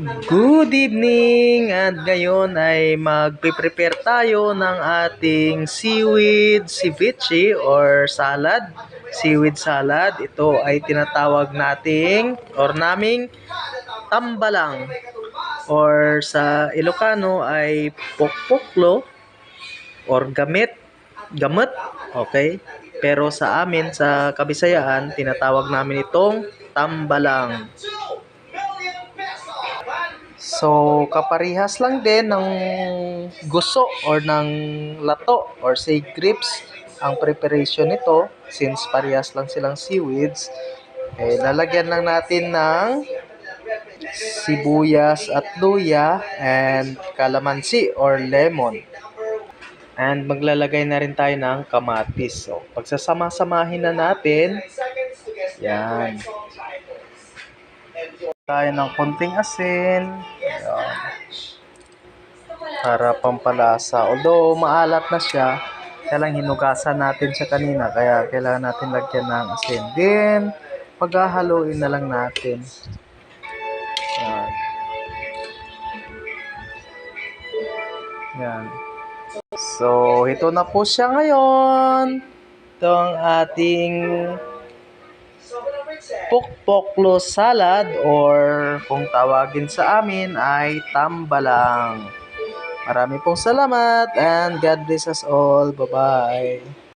Good evening! At ngayon ay magpe-prepare tayo ng ating seaweed ceviche or salad. Seaweed salad. Ito ay tinatawag nating or naming tambalang or sa Ilocano ay pokpoklo or gamit. Gamot. Okay? Pero sa amin, sa Kabisayaan, tinatawag namin itong tambalang. So, kaparihas lang din ng guso or ng lato or say grapes ang preparation nito since parehas lang silang seaweeds. Eh, lalagyan lang natin ng sibuyas at luya and calamansi or lemon. And maglalagay na rin tayo ng kamatis. So, pagsasama-samahin na natin, yan. Tayo ng konting asin. Yan. Para pampalasa. Although maalat na siya, kaya lang hinugasan natin siya kanina. Kaya kailangan natin lagyan ng asin. Then, paghahaluin na lang natin. Yan. Yan. So, ito na po siya ngayon. Ito ating pokpoklo salad or kung tawagin sa amin ay tambalang. Marami pong salamat and God bless us all. Bye-bye.